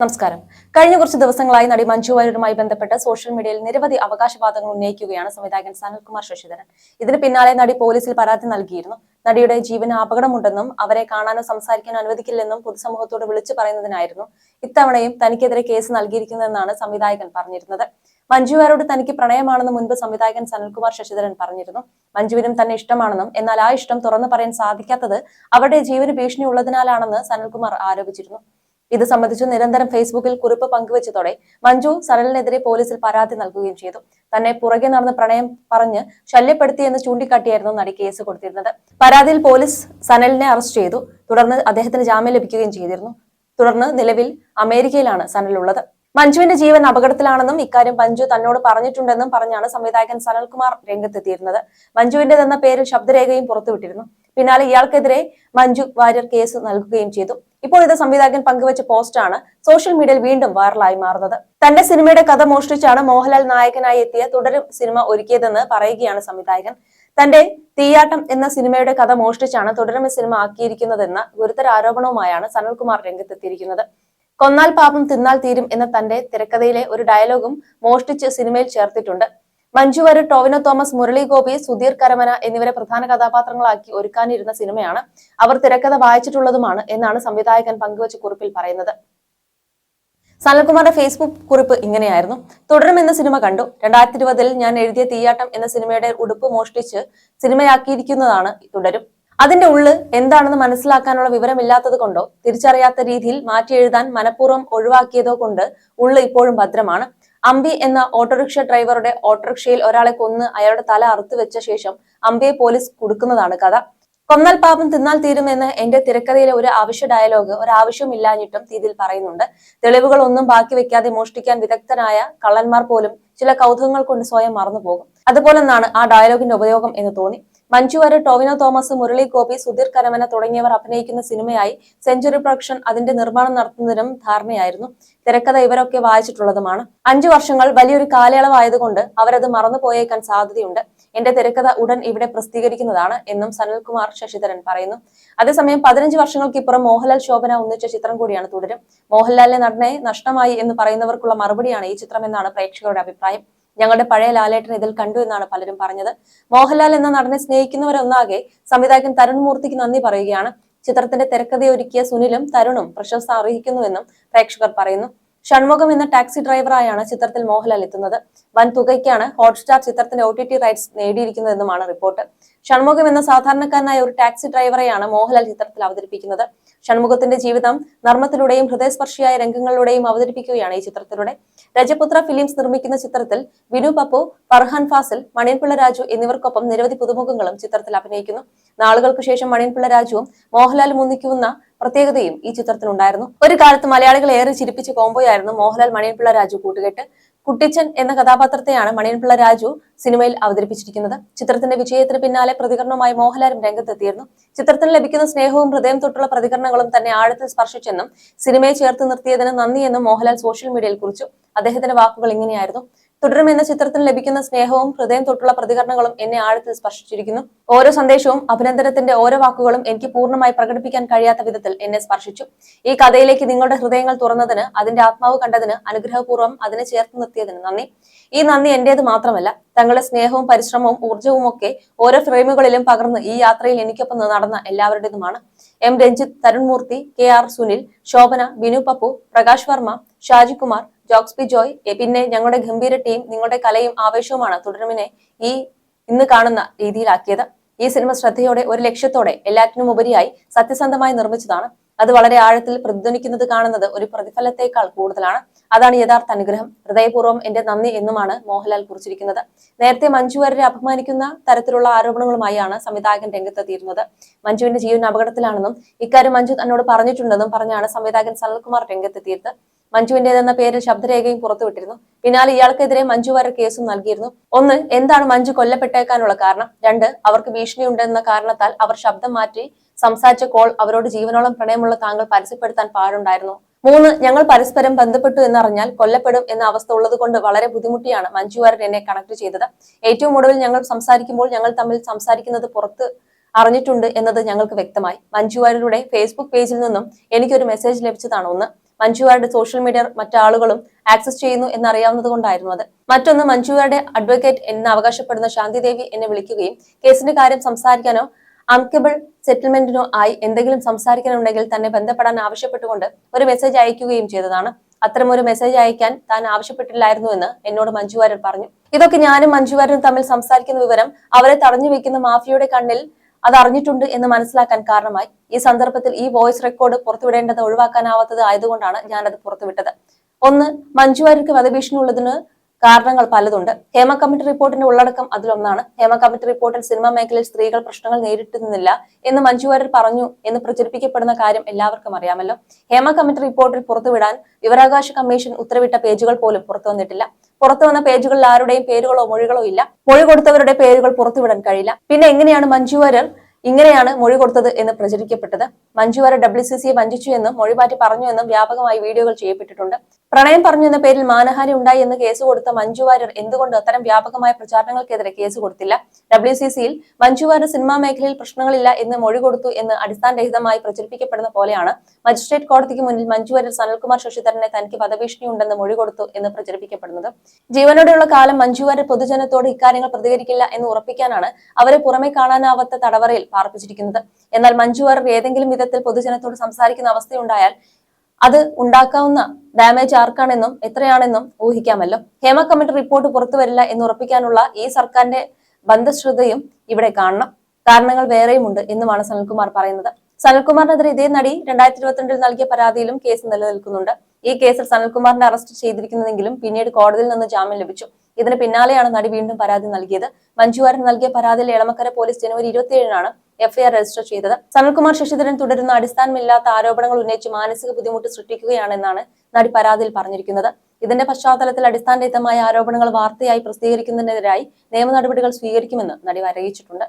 നമസ്കാരം. കഴിഞ്ഞ കുറച്ച് ദിവസങ്ങളായി നടി മഞ്ജു വാര്യരുമായി ബന്ധപ്പെട്ട് സോഷ്യൽ മീഡിയയിൽ നിരവധി അവകാശവാദങ്ങൾ ഉന്നയിക്കുകയാണ് സംവിധായകൻ സനൽകുമാർ ശശിധരൻ. ഇതിന് പിന്നാലെ നടി പോലീസിൽ പരാതി നൽകിയിരുന്നു. നടിയുടെ ജീവന് അപകടമുണ്ടെന്നും അവരെ കാണാനോ സംസാരിക്കാനോ അനുവദിക്കില്ലെന്നും പൊതുസമൂഹത്തോട് വിളിച്ചു പറയുന്നതിനായിരുന്നു ഇത്തവണയും തനിക്കെതിരെ കേസ് നൽകിയിരിക്കുന്നതെന്നാണ് സംവിധായകൻ പറഞ്ഞിരുന്നത്. മഞ്ജുവാരോട് തനിക്ക് പ്രണയമാണെന്ന് മുൻപ് സംവിധായകൻ സനൽകുമാർ ശശിധരൻ പറഞ്ഞിരുന്നു. മഞ്ജുവിനും തന്നെ ഇഷ്ടമാണെന്നും എന്നാൽ ആ ഇഷ്ടം തുറന്നു പറയാൻ സാധിക്കാത്തത് അവരുടെ ജീവന് ഭീഷണി ഉള്ളതിനാലാണെന്ന് സനൽകുമാർ ആരോപിച്ചിരുന്നു. ഇത് സംബന്ധിച്ച് നിരന്തരം ഫേസ്ബുക്കിൽ കുറിപ്പ് പങ്കുവച്ചതോടെ മഞ്ജു സരളിനെതിരെ പോലീസിൽ പരാതി നൽകുകയും ചെയ്തു. തന്നെ പുറകെ നടന്ന് പ്രണയം പറഞ്ഞ് ശല്യപ്പെടുത്തിയെന്ന് ചൂണ്ടിക്കാട്ടിയായിരുന്നു നടി കേസ് കൊടുത്തിരുന്നത്. പരാതിയിൽ പോലീസ് സനലിനെ അറസ്റ്റ് ചെയ്തു. തുടർന്ന് അദ്ദേഹത്തിന് ജാമ്യം ലഭിക്കുകയും ചെയ്തിരുന്നു. തുടർന്ന് നിലവിൽ അമേരിക്കയിലാണ് സനലുള്ളത്. മഞ്ജുവിന്റെ ജീവൻ അപകടത്തിലാണെന്നും ഇക്കാര്യം മഞ്ജു തന്നോട് പറഞ്ഞിട്ടുണ്ടെന്നും പറഞ്ഞാണ് സംവിധായകൻ സനൽകുമാർ രംഗത്തെത്തിയിരുന്നത്. മഞ്ജുവിന്റെ തന്ന പേരിൽ ശബ്ദരേഖയും പുറത്തുവിട്ടിരുന്നു. പിന്നാലെ ഇയാൾക്കെതിരെ മഞ്ജു വാര്യർ കേസ് നൽകുകയും ചെയ്തു. ഇപ്പോൾ ഇത് സംവിധായകൻ പങ്കുവച്ച പോസ്റ്റാണ് സോഷ്യൽ മീഡിയയിൽ വീണ്ടും വൈറലായി മാറുന്നത്. തന്റെ സിനിമയുടെ കഥ മോഷ്ടിച്ചാണ് മോഹൻലാൽ നായകനായി എത്തിയ തുടരും സിനിമ ഒരുക്കിയതെന്ന് പറയുകയാണ് സംവിധായകൻ. തന്റെ തീയാട്ടം എന്ന സിനിമയുടെ കഥ മോഷ്ടിച്ചാണ് തുടരും സിനിമ ആക്കിയിരിക്കുന്നതെന്ന ഗുരുതര ആരോപണവുമായാണ് സനൽകുമാർ രംഗത്തെത്തിയിരിക്കുന്നത്. കൊന്നാൽ പാപം തിന്നാൽ തീരും എന്ന തന്റെ തിരക്കഥയിലെ ഒരു ഡയലോഗും മോഷ്ടിച്ച് സിനിമയിൽ ചേർത്തിട്ടുണ്ട്. മഞ്ജു വാര്യർ ടോവിനോ തോമസ് മുരളി ഗോപി സുധീർ കരമന എന്നിവരെ പ്രധാന കഥാപാത്രങ്ങളാക്കി ഒരുക്കാനിരുന്ന സിനിമയാണ് അവർ തിരക്കഥ വായിച്ചിട്ടുള്ളതുമാണ് എന്നാണ് സംവിധായകൻ പങ്കുവച്ച കുറിപ്പിൽ പറയുന്നത്. സനൽകുമാറിന്റെ ഫേസ്ബുക്ക് കുറിപ്പ് ഇങ്ങനെയായിരുന്നു. തുടരും എന്ന സിനിമ കണ്ടു. രണ്ടായിരത്തി ഇരുപതിൽ ഞാൻ എഴുതിയ തീയാട്ടം എന്ന സിനിമയുടെ ഉടുപ്പ് മോഷ്ടിച്ച് സിനിമയാക്കിയിരിക്കുന്നതാണ് തുടരും. അതിന്റെ ഉള്ള് എന്താണെന്ന് മനസ്സിലാക്കാനുള്ള വിവരമില്ലാത്തത് കൊണ്ടോ തിരിച്ചറിയാത്ത രീതിയിൽ മാറ്റി എഴുതാൻ മനഃപൂർവം ഒഴിവാക്കിയതോ കൊണ്ട് ഉള്ള് ഇപ്പോഴും ഭദ്രമാണ്. അമ്പി എന്ന ഓട്ടോറിക്ഷ ഡ്രൈവറുടെ ഓട്ടോറിക്ഷയിൽ ഒരാളെ കൊന്ന് അയാളുടെ തല അറുത്തു വെച്ച ശേഷം അമ്പിയെ പോലീസ് കൊടുക്കുന്നതാണ് കഥ. കൊന്നാൽ പാപം തിന്നാൽ തീരുമെന്ന് എന്റെ തിരക്കഥയിലെ ഒരു ആവശ്യ ഡയലോഗ് ഒരു ആവശ്യമില്ലാഞ്ഞിട്ടും തീതിൽ പറയുന്നുണ്ട്. തെളിവുകൾ ഒന്നും ബാക്കി വെക്കാതെ മോഷ്ടിക്കാൻ വിദഗ്ധനായ കള്ളന്മാർ പോലും ചില കൗതുകങ്ങൾ കൊണ്ട് സ്വയം മറന്നുപോകും. അതുപോലെ ആ ഡയലോഗിന്റെ ഉപയോഗം എന്ന് തോന്നി. മഞ്ജു വാര്യർ ടോവിനോ തോമസ് മുരളി ഗോപി സുധീർ കരമന തുടങ്ങിയവർ അഭിനയിക്കുന്ന സിനിമയായി സെഞ്ചുറി പ്രൊഡക്ഷൻ അതിന്റെ നിർമ്മാണം നടത്തുന്നതിനും ധാരണയായിരുന്നു. തിരക്കഥ ഇവരൊക്കെ വായിച്ചിട്ടുള്ളതുമാണ്. അഞ്ചു വർഷങ്ങൾ വലിയൊരു കാലയളവായതുകൊണ്ട് അവരത് മറന്നുപോയേക്കാൻ സാധ്യതയുണ്ട്. എന്റെ തിരക്കഥ ഉടൻ ഇവിടെ പ്രസിദ്ധീകരിക്കുന്നതാണ് എന്നും സനൽകുമാർ ശശിധരൻ പറയുന്നു. അതേസമയം പതിനഞ്ച് വർഷങ്ങൾക്കിപ്പുറം മോഹൻലാൽ ശോഭന ഒന്നിച്ച ചിത്രം കൂടിയാണ് തുടരും. മോഹൻലാലിനെ നടനെ നഷ്ടമായി എന്ന് പറയുന്നവർക്കുള്ള മറുപടിയാണ് ഈ ചിത്രം എന്നാണ് പ്രേക്ഷകരുടെ അഭിപ്രായം. ഞങ്ങളുടെ പഴയ ലാലേട്ടൻ ഇതിൽ കണ്ടു എന്നാണ് പലരും പറഞ്ഞത്. മോഹൻലാൽ എന്ന നടനെ സ്നേഹിക്കുന്നവരൊന്നാകെ സംവിധായകൻ തരുൺ മൂർത്തിക്ക് നന്ദി പറയുകയാണ്. ചിത്രത്തിന്റെ തിരക്കഥയൊരുക്കിയ സുനിലും തരുണും പ്രശംസ അറിയിക്കുന്നുവെന്നും പ്രേക്ഷകർ പറയുന്നു. ഷൺമുഖം എന്ന ടാക്സി ഡ്രൈവറായാണ് ചിത്രത്തിൽ മോഹൻലാൽ എത്തുന്നത്. വൻ തുകയ്ക്കാണ് ഹോട്ട്സ്റ്റാർ ചിത്രത്തിന്റെ ഒ ടി ടി റൈറ്റ്സ് നേടിയിരിക്കുന്നതെന്നുമാണ് റിപ്പോർട്ട്. ഷൺമുഖം എന്ന സാധാരണക്കാരനായ ഒരു ടാക്സി ഡ്രൈവറെയാണ് മോഹൻലാൽ ചിത്രത്തിൽ അവതരിപ്പിക്കുന്നത്. ഷൺമുഖത്തിന്റെ ജീവിതം നർമ്മത്തിലൂടെയും ഹൃദയസ്പർശിയായ രംഗങ്ങളിലൂടെയും അവതരിപ്പിക്കുകയാണ് ഈ ചിത്രത്തിലൂടെ. രജപുത്ര ഫിലിംസ് നിർമ്മിക്കുന്ന ചിത്രത്തിൽ വിനു പപ്പു ഫർഹാൻ ഫാസിൽ മണിയൻപിള്ള രാജു എന്നിവർക്കൊപ്പം നിരവധി പുതുമുഖങ്ങളും ചിത്രത്തിൽ അഭിനയിക്കുന്നു. നാളുകൾക്ക് ശേഷം മണിയൻപിള്ള രാജുവും മോഹൻലാലും ഒന്നിക്കുന്ന പ്രത്യേകതയും ഈ ചിത്രത്തിനുണ്ടായിരുന്നു ഒരു കാലത്ത് മലയാളികൾ ഏറെ ചിരിപ്പിച്ച കോംബോയായിരുന്നു മോഹൻലാൽ മണിയൻപിള്ള രാജു കൂട്ടുകെട്ട്. കുട്ടിച്ചൻ എന്ന കഥാപാത്രത്തെയാണ് മണിയൻപിള്ള രാജു സിനിമയിൽ അവതരിപ്പിച്ചിരിക്കുന്നത്. ചിത്രത്തിന്റെ വിജയത്തിന് പിന്നാലെ പ്രതികരണവുമായി മോഹൻലാലും രംഗത്തെത്തിയിരുന്നു. ചിത്രത്തിന് ലഭിക്കുന്ന സ്നേഹവും ഹൃദയം തൊട്ടുള്ള പ്രതികരണങ്ങളും തന്നെ ആഴത്തിൽ സ്പർശിച്ചെന്നും സിനിമയെ ചേർത്ത് നിർത്തിയതിന് നന്ദിയെന്നും മോഹൻലാൽ സോഷ്യൽ മീഡിയയിൽ കുറിച്ചു. അദ്ദേഹത്തിന്റെ വാക്കുകൾ ഇങ്ങനെയായിരുന്നു. തുടരും എന്ന ചിത്രത്തിന് ലഭിക്കുന്ന സ്നേഹവും ഹൃദയം തൊട്ടുള്ള പ്രതികരണങ്ങളും എന്നെ ആഴത്തിൽ സ്പർശിച്ചിരിക്കുന്നു. ഓരോ സന്ദേശവും അഭിനന്ദനത്തിന്റെ ഓരോ വാക്കുകളും എനിക്ക് പൂർണമായി പ്രകടിപ്പിക്കാൻ കഴിയാത്ത വിധത്തിൽ എന്നെ സ്പർശിച്ചു. ഈ കഥയിലേക്ക് നിങ്ങളുടെ ഹൃദയങ്ങൾ തുറന്നതിന് അതിന്റെ ആത്മാവ് കണ്ടതിന് അനുഗ്രഹപൂർവം അതിനെ ചേർത്ത് നിർത്തിയതിന് നന്ദി. ഈ നന്ദി എന്റേത് മാത്രമല്ല തങ്ങളുടെ സ്നേഹവും പരിശ്രമവും ഊർജവും ഒക്കെ ഓരോ ഫ്രെയിമുകളിലും പകർന്ന് ഈ യാത്രയിൽ എനിക്കൊപ്പം നടന്ന എല്ലാവരുടേതുമാണ്. M Ranjith Tharun Moorthy K R Sunil Shobana Binu Pappu Prakash Varma Shajikumar Jakes P Joy പിന്നെ ഞങ്ങളുടെ ഗംഭീര ടീം നിങ്ങളുടെ കലയും ആവേശവുമാണ് തുടരുമിനെ ഈ ഇന്ന് കാണുന്ന രീതിയിലാക്കിയത്. ഈ സിനിമ ശ്രദ്ധയോടെ ഒരു ലക്ഷ്യത്തോടെ എല്ലാറ്റിനും ഉപരിയായി സത്യസന്ധമായി നിർമ്മിച്ചതാണ്. അത് വളരെ ആഴത്തിൽ പ്രതിധ്വനിക്കുന്നത് കാണുന്നത് ഒരു പ്രതിഫലത്തേക്കാൾ കൂടുതലാണ്. അതാണ് യഥാർത്ഥ അനുഗ്രഹം. ഹൃദയപൂർവം എന്റെ നന്ദി എന്നുമാണ് മോഹൻലാൽ കുറിച്ചിരിക്കുന്നത്. നേരത്തെ മഞ്ജു അപമാനിക്കുന്ന തരത്തിലുള്ള ആരോപണങ്ങളുമായാണ് സംവിധായകൻ രംഗത്തെത്തിയിരുന്നത്. മഞ്ജുവിന്റെ ജീവൻ അപകടത്തിലാണെന്നും ഇക്കാര്യം മഞ്ജു തന്നോട് പറഞ്ഞിട്ടുണ്ടെന്നും പറഞ്ഞാണ് സംവിധായകൻ സനൽകുമാർ രംഗത്തെത്തിയത്. മഞ്ജുവിന്റേതെന്ന പേരിൽ ശബ്ദരേഖയും പുറത്തുവിട്ടിരുന്നു. പിന്നാലെ ഇയാൾക്കെതിരെ മഞ്ജു വരെ കേസും നൽകിയിരുന്നു. ഒന്ന് എന്താണ് മഞ്ജു കൊല്ലപ്പെട്ടേക്കാനുള്ള കാരണം? രണ്ട് അവർക്ക് ഭീഷണിയുണ്ടെന്ന കാരണത്താൽ അവർ ശബ്ദം മാറ്റി സംസാരിച്ച കോൾ അവരോട് ജീവനോളം പ്രണയമുള്ള താങ്കൾ പരസ്യപ്പെടുത്താൻ പാടുണ്ടായിരുന്നു. മൂന്ന് ഞങ്ങൾ പരസ്പരം ബന്ധപ്പെട്ടു എന്നറിഞ്ഞാൽ കൊല്ലപ്പെടും എന്ന അവസ്ഥ ഉള്ളതുകൊണ്ട് വളരെ ബുദ്ധിമുട്ടിയാണ് മഞ്ജുവാരൻ എന്നെ കണക്ട് ചെയ്തത്. ഏറ്റവും ഒടുവിൽ ഞങ്ങൾ സംസാരിക്കുമ്പോൾ ഞങ്ങൾ തമ്മിൽ സംസാരിക്കുന്നത് പുറത്ത് അറിഞ്ഞിട്ടുണ്ട് എന്നത് ഞങ്ങൾക്ക് വ്യക്തമായി. മഞ്ജുവാരുടെ ഫേസ്ബുക്ക് പേജിൽ നിന്നും എനിക്കൊരു മെസ്സേജ് ലഭിച്ചതാണ് ഒന്ന്. മഞ്ജുവാരുടെ സോഷ്യൽ മീഡിയ മറ്റാളുകളും ആക്സസ് ചെയ്യുന്നു എന്നറിയാവുന്നത് കൊണ്ടായിരുന്നു അത്. മറ്റൊന്ന് മഞ്ജുവാരുടെ അഡ്വക്കേറ്റ് എന്ന് അവകാശപ്പെടുന്ന ശാന്തിദേവി എന്നെ വിളിക്കുകയും കേസിന്റെ കാര്യം സംസാരിക്കാനോ അംക്കബിൾ സെറ്റിൽമെന്റിനോ ആയി എന്തെങ്കിലും സംസാരിക്കാനുണ്ടെങ്കിൽ തന്നെ ബന്ധപ്പെടാൻ ആവശ്യപ്പെട്ടുകൊണ്ട് ഒരു മെസ്സേജ് അയക്കുകയും ചെയ്തതാണ്. അത്തരമൊരു മെസ്സേജ് അയക്കാൻ താൻ ആവശ്യപ്പെട്ടില്ലായിരുന്നു എന്ന് എന്നോട് മഞ്ജുവാരൻ പറഞ്ഞു. ഇതൊക്കെ ഞാനും മഞ്ജുവാരനും തമ്മിൽ സംസാരിക്കുന്ന വിവരം അവരെ തടഞ്ഞു വെക്കുന്ന മാഫിയയുടെ കണ്ണിൽ അത് അറിഞ്ഞിട്ടുണ്ട് എന്ന് മനസ്സിലാക്കാൻ കാരണമായി. ഈ സന്ദർഭത്തിൽ ഈ വോയിസ് റെക്കോർഡ് പുറത്തുവിടേണ്ടത് ഒഴിവാക്കാനാവാത്തത് ആയതുകൊണ്ടാണ് ഞാനത് പുറത്തുവിട്ടത്. ഒന്ന് മഞ്ജു വാര്യർക്ക് വധഭീഷണി ഉള്ളതിന് കാരണങ്ങൾ പലതുണ്ട്. ഹേമ കമ്മിറ്റി റിപ്പോർട്ടിന്റെ ഉള്ളടക്കം അതിലൊന്നാണ്. ഹേമ കമ്മിറ്റി റിപ്പോർട്ടിൽ സിനിമാ മേഖലയിൽ സ്ത്രീകൾ പ്രശ്നങ്ങൾ നേരിട്ടുന്നില്ല എന്ന് മഞ്ജു വാര്യർ പറഞ്ഞു എന്ന് പ്രചരിപ്പിക്കപ്പെടുന്ന കാര്യം എല്ലാവർക്കും അറിയാമല്ലോ. ഹേമ കമ്മിറ്റി റിപ്പോർട്ടിൽ പുറത്തുവിടാൻ വിവരാവകാശ കമ്മീഷൻ ഉത്തരവിട്ട പേജുകൾ പോലും പുറത്തു വന്നിട്ടില്ല. പുറത്തു വന്ന പേജുകളിൽ ആരുടെയും പേരുകളോ മൊഴികളോ ഇല്ല. മൊഴി കൊടുത്തവരുടെ പേരുകൾ പുറത്തുവിടാൻ കഴിയില്ല. പിന്നെ എങ്ങനെയാണ് മഞ്ജു വാര്യർ ഇങ്ങനെയാണ് മൊഴി കൊടുത്തത് എന്ന് പ്രചരിക്കപ്പെട്ടത്? മഞ്ജു വാര്യർ ഡബ്ല്യു സി സിയെ വഞ്ചിച്ചു എന്നും മൊഴി മാറ്റി പറഞ്ഞു എന്നും വ്യാപകമായി വീഡിയോകൾ ചെയ്യപ്പെട്ടിട്ടുണ്ട്. പ്രണയം പറഞ്ഞു എന്ന പേരിൽ മാനഹാനി ഉണ്ടായി എന്ന് കേസ് കൊടുത്ത മഞ്ജു വാര്യർ എന്തുകൊണ്ട് അത്തരം വ്യാപകമായ പ്രചാരണങ്ങൾക്കെതിരെ കേസ് കൊടുത്തില്ല? ഡബ്ല്യു സി സിയിൽ മഞ്ജു വാര്യർ സിനിമാ മേഖലയിൽ പ്രശ്നങ്ങളില്ല എന്ന് മൊഴി കൊടുത്തു എന്ന് അടിസ്ഥാനരഹിതമായി പ്രചരിപ്പിക്കപ്പെടുന്ന പോലെയാണ്. മജിസ്ട്രേറ്റ് കോടതിക്ക് മുന്നിൽ മഞ്ജു വാര്യർ സനൽകുമാർ ശശിധരനെ തനിക്ക് വധഭീഷണി ഉണ്ടെന്ന് മൊഴി കൊടുത്തു എന്ന് പ്രചരിപ്പിക്കപ്പെടുന്നത്. ജീവനോടെയുള്ള കാലം മഞ്ജു വാര്യർ പൊതുജനത്തോട് ഇക്കാര്യങ്ങൾ പ്രതികരിക്കില്ല എന്ന് ഉറപ്പിക്കാനാണ് അവരെ പുറമെ കാണാനാവാത്ത തടവറയിൽ പാർപ്പിച്ചിരിക്കുന്നത്. എന്നാൽ മഞ്ജു വാര്യർ ഏതെങ്കിലും വിധത്തിൽ പൊതുജനത്തോട് സംസാരിക്കുന്ന അവസ്ഥയുണ്ടായാൽ അത് ഉണ്ടാക്കാവുന്ന ഡാമേജ് ആർക്കാണെന്നും എത്രയാണെന്നും ഊഹിക്കാമല്ലോ. ഹേമ കമ്മിറ്റി റിപ്പോർട്ട് പുറത്തു വരില്ല എന്ന് ഉറപ്പിക്കാനുള്ള ഈ സർക്കാരിന്റെ ബന്ധശ്രദ്ധയും ഇവിടെ കാണണം. കാരണങ്ങൾ വേറെയുമുണ്ട് എന്നുമാണ് സനൽകുമാർ പറയുന്നത്. സനൽകുമാറിനെതിരെ ഇതേ നടി രണ്ടായിരത്തി ഇരുപത്തിരണ്ടിൽ നൽകിയ പരാതിയിലും കേസ് നിലനിൽക്കുന്നുണ്ട്. ഈ കേസിൽ സനൽകുമാറിനെ അറസ്റ്റ് ചെയ്തിരിക്കുന്നതെങ്കിലും പിന്നീട് കോടതിയിൽ നിന്ന് ജാമ്യം ലഭിച്ചു. ഇതിന് പിന്നാലെയാണ് നടി വീണ്ടും പരാതി നൽകിയത്. മഞ്ജുവാരൻ നൽകിയ പരാതിയിൽ എളമക്കര പോലീസ് ജനുവരി ഇരുപത്തിയേഴിനാണ് എഫ്ഐആർ രജിസ്റ്റർ ചെയ്തത്. സനൽകുമാർ ശശിധരൻ തുടരുന്ന അടിസ്ഥാനമില്ലാത്ത ആരോപണങ്ങൾ ഉന്നയിച്ച് മാനസിക ബുദ്ധിമുട്ട് സൃഷ്ടിക്കുകയാണെന്നാണ് നടി പരാതിയിൽ പറഞ്ഞിരിക്കുന്നത്. ഇതിന്റെ പശ്ചാത്തലത്തിൽ അടിസ്ഥാനരഹിതമായ ആരോപണങ്ങൾ വാർത്തയായി പ്രസിദ്ധീകരിക്കുന്നതിനെതിരായി നിയമ നടപടികൾ സ്വീകരിക്കുമെന്ന് നടി അറിയിച്ചിട്ടുണ്ട്